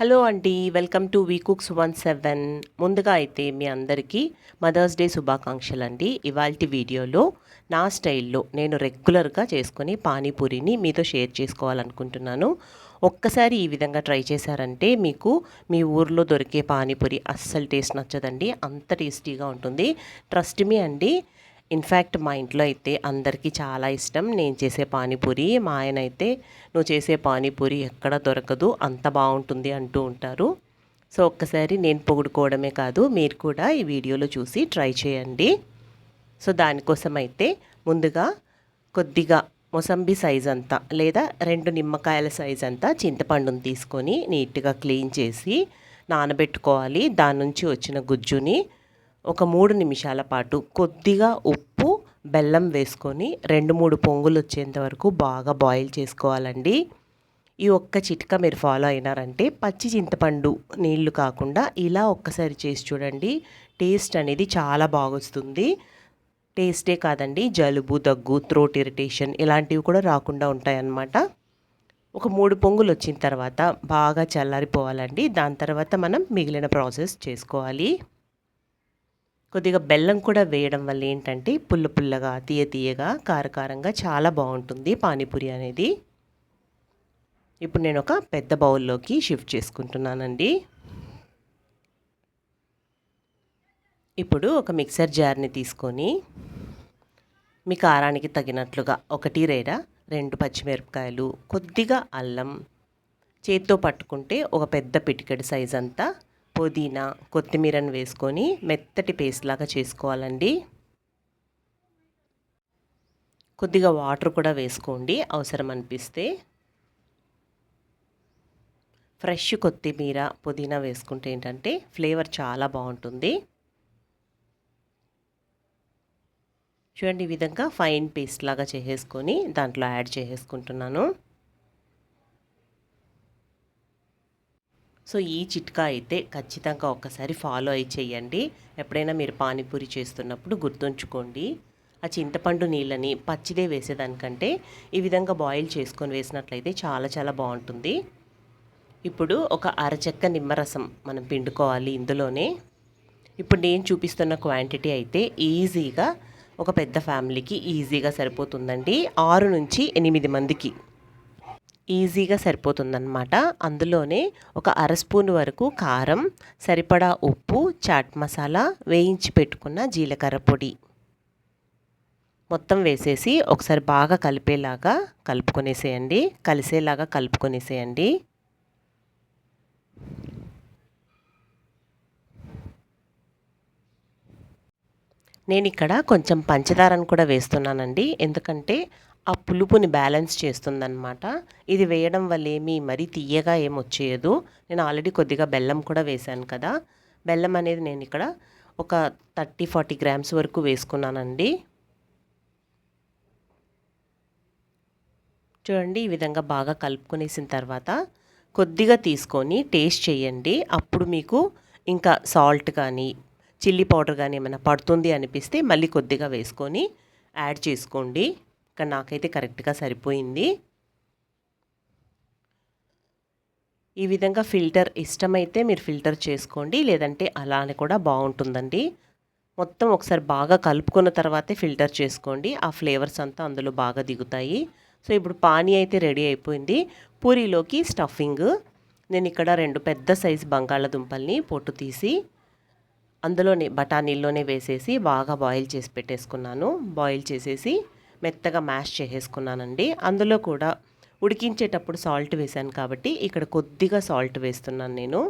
Hello అండి welcome to V cooks one seven. ముందుగా అయితే మీ అందరికీ మదర్స్ డే శుభాకాంక్షలు అండి ఇవాళ వీడియోలో నా స్టైల్లో నేను రెగ్యులర్గా చేసుకుని పానీపూరిని మీతో షేర్ చేసుకోవాలనుకుంటున్నాను. ఒక్కసారి ఈ విధంగా ట్రై చేశారంటే మీకు మీ ఊర్లో దొరికే పానీపూరి అస్సలు టేస్ట్ నచ్చదండి అంత టేస్టీగా ఉంటుంది. ట్రస్ట్ మీ అండి ఇన్ఫ్యాక్ట్ మా ఇంట్లో అయితే అందరికీ చాలా ఇష్టం. నేను చేసే పానీపూరి మా ఆయన అయితే నువ్వు చేసే పానీపూరి ఎక్కడ దొరకదు అంత బాగుంటుంది అంటూ ఉంటారు. సో ఒక్కసారి నేను పొగుడుకోవడమే కాదు మీరు కూడా ఈ వీడియోలో చూసి ట్రై చేయండి. సో దానికోసం అయితే ముందుగా కొద్దిగా మొసంబి సైజ్ అంతా లేదా రెండు నిమ్మకాయల సైజ్ అంతా చింతపండుని తీసుకొని నీట్గా క్లీన్ చేసి నానబెట్టుకోవాలి. దాని నుంచి వచ్చిన గుజ్జుని ఒక మూడు నిమిషాల పాటు కొద్దిగా ఉప్పు బెల్లం వేసుకొని రెండు మూడు పొంగులు వచ్చేంత వరకు బాగా బాయిల్ చేసుకోవాలండి. ఈ ఒక్క చిట్కా మీరు ఫాలో అయినారంటే పచ్చి చింతపండు నీళ్ళు కాకుండా ఇలా ఒక్కసారి చేసి చూడండి. టేస్ట్ అనేది చాలా బాగొస్తుంది టేస్టే కాదండి జలుబు దగ్గు త్రోట్ ఇరిటేషన్ ఇలాంటివి కూడా రాకుండా ఉంటాయన్నమాట. ఒక మూడు పొంగులు వచ్చిన తర్వాత బాగా చల్లారిపోవాలండి. దాని తర్వాత మనం మిగిలిన ప్రాసెస్ చేసుకోవాలి. కొద్దిగా బెల్లం కూడా వేయడం వల్ల ఏంటంటే పుల్ల పుల్లగా తీయ తీయగా కారకారంగా చాలా బాగుంటుంది పానీపూరి అనేది. ఇప్పుడు నేను ఒక పెద్ద బౌల్లోకి షిఫ్ట్ చేసుకుంటున్నానండి. ఇప్పుడు ఒక మిక్సర్ జార్ని తీసుకొని మీ కారానికి తగినట్లుగా ఒకటి రేడా రెండు పచ్చిమిరపకాయలు కొద్దిగా అల్లం చేత్తో పట్టుకుంటే ఒక పెద్ద పిటికెడు సైజ్ అంతా పుదీనా కొత్తిమీరను వేసుకొని మెత్తటి పేస్ట్ లాగా చేసుకోవాలండి. కొద్దిగా వాటర్ కూడా వేసుకోండి అవసరం అనిపిస్తే. ఫ్రెష్ కొత్తిమీర పుదీనా వేసుకుంటే ఏంటంటే ఫ్లేవర్ చాలా బాగుంటుంది. చూడండి ఈ విధంగా ఫైన్ పేస్ట్ లాగా చేసేసుకొని దాంట్లో యాడ్ చేసేసుకుంటున్నాను. సో ఈ చిట్కా అయితే ఖచ్చితంగా ఒక్కసారి ఫాలో అయి చేయండి. ఎప్పుడైనా మీరు పానీపూరి చేస్తున్నప్పుడు గుర్తుంచుకోండి. ఆ చింతపండు నీళ్ళని పచ్చిదే వేసేదానికంటే ఈ విధంగా బాయిల్ చేసుకొని వేసినట్లయితే చాలా చాలా బాగుంటుంది. ఇప్పుడు ఒక అరచెక్క నిమ్మరసం మనం పిండుకోవాలి ఇందులోనే. ఇప్పుడు నేను చూపిస్తున్న క్వాంటిటీ అయితే ఈజీగా ఒక పెద్ద ఫ్యామిలీకి ఈజీగా సరిపోతుందండి. ఆరు నుంచి ఎనిమిది మందికి. ఈజీగా సరిపోతుందన్నమాట. అందులోనే ఒక అర స్పూన్ వరకు కారం సరిపడా ఉప్పు చాట్ మసాలా వేయించి పెట్టుకున్న జీలకర్ర పొడి. మొత్తం వేసేసి ఒకసారి బాగా కలిపేలాగా కలుపుకొనేసేయండి. కలిసేలాగా కలుపుకొనేసేయండి. నేను ఇక్కడ కొంచెం పంచదారను కూడా వేస్తున్నానండి. ఎందుకంటే ఆ పులుపుని బ్యాలెన్స్ చేస్తుందన్నమాట. ఇది వేయడం వల్ల ఏమీ మరీ తీయగా ఏం వచ్చేయదు. నేను ఆల్రెడీ కొద్దిగా బెల్లం కూడా వేశాను కదా. బెల్లం అనేది నేను ఇక్కడ ఒక థర్టీ ఫార్టీ గ్రామ్స్ వరకు వేసుకున్నానండి. చూడండి ఈ విధంగా బాగా కలుపుకునేసిన తర్వాత కొద్దిగా తీసుకొని టేస్ట్ చేయండి. అప్పుడు మీకు ఇంకా సాల్ట్ కానీ చిల్లీ పౌడర్ కానీ ఏమైనా పడుతుంది అనిపిస్తే మళ్ళీ కొద్దిగా వేసుకొని యాడ్ చేసుకోండి. ఇక్కడ నాకైతే కరెక్ట్గా సరిపోయింది. ఈ విధంగా ఫిల్టర్ ఇష్టమైతే మీరు ఫిల్టర్ చేసుకోండి లేదంటే అలానే కూడా బాగుంటుందండి. మొత్తం ఒకసారి బాగా కలుపుకున్న తర్వాతే ఫిల్టర్ చేసుకోండి. ఆ ఫ్లేవర్స్ అంతా అందులో బాగా దిగుతాయి. సో ఇప్పుడు పానీ అయితే రెడీ అయిపోయింది. పూరీలోకి స్టఫింగ్. నేను ఇక్కడ రెండు పెద్ద సైజు బంగాళదుంపల్ని పొట్టు తీసి అందులోనే బఠానీల్లోనే వేసేసి బాగా బాయిల్ చేసి పెట్టేసుకున్నాను. బాయిల్ చేసేసి మెత్తగా మ్యాష్ చేసేసుకున్నానండి. అందులో కూడా ఉడికించేటప్పుడు సాల్ట్ వేశాను కాబట్టి ఇక్కడ కొద్దిగా సాల్ట్ వేస్తున్నాను నేను.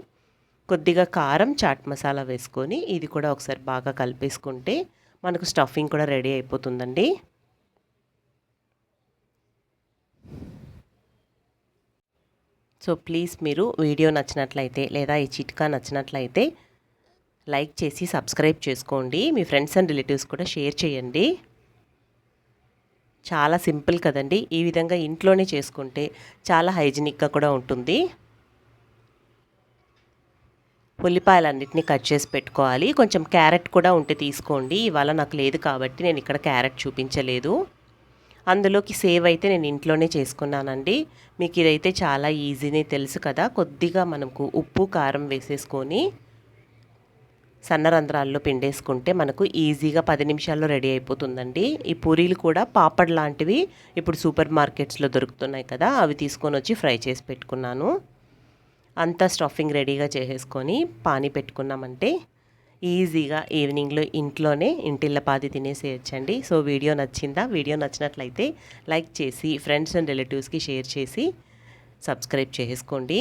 కొద్దిగా కారం చాట్ మసాలా వేసుకొని ఇది కూడా ఒకసారి బాగా కలిపేసుకుంటే మనకు స్టఫింగ్ కూడా రెడీ అయిపోతుందండి. సో ప్లీజ్ మీరు వీడియో నచ్చినట్లయితే లేదా ఈ చిట్కా నచ్చినట్లయితే లైక్ చేసి సబ్స్క్రైబ్ చేసుకోండి. మీ ఫ్రెండ్స్ అండ్ రిలేటివ్స్ కూడా షేర్ చేయండి. చాలా సింపుల్ కదండి. ఈ విధంగా ఇంట్లోనే చేసుకుంటే చాలా హైజీనిక్గా కూడా ఉంటుంది. ఉల్లిపాయలన్నింటినీ కట్ చేసి పెట్టుకోవాలి. కొంచెం క్యారెట్ కూడా ఉంటే తీసుకోండి. ఇవాళ నాకు లేదు కాబట్టి నేను ఇక్కడ క్యారెట్ చూపించలేదు. అందులోకి సేవ్ అయితే నేను ఇంట్లోనే చేసుకున్నానండి. మీకు ఇదైతే చాలా ఈజీనే తెలుసు కదా. కొద్దిగా మనకు ఉప్పు కారం వేసేసుకొని సన్న రంధ్రాల్లో పిండేసుకుంటే మనకు ఈజీగా పది నిమిషాల్లో రెడీ అయిపోతుందండి. ఈ పూరీలు కూడా పాపడ్ లాంటివి ఇప్పుడు సూపర్ మార్కెట్స్లో దొరుకుతున్నాయి కదా అవి తీసుకొని వచ్చి ఫ్రై చేసి పెట్టుకున్నాను. అంతా స్టఫింగ్ రెడీగా చేసేసుకొని పానీ పెట్టుకున్నామంటే ఈజీగా ఈవినింగ్లో ఇంట్లోనే ఇంటిల్లపాది తినేసేయచ్చండి. సో వీడియో నచ్చిందా? వీడియో నచ్చినట్లయితే లైక్ చేసి ఫ్రెండ్స్ అండ్ రిలేటివ్స్కి షేర్ చేసి సబ్స్క్రైబ్ చేసుకోండి.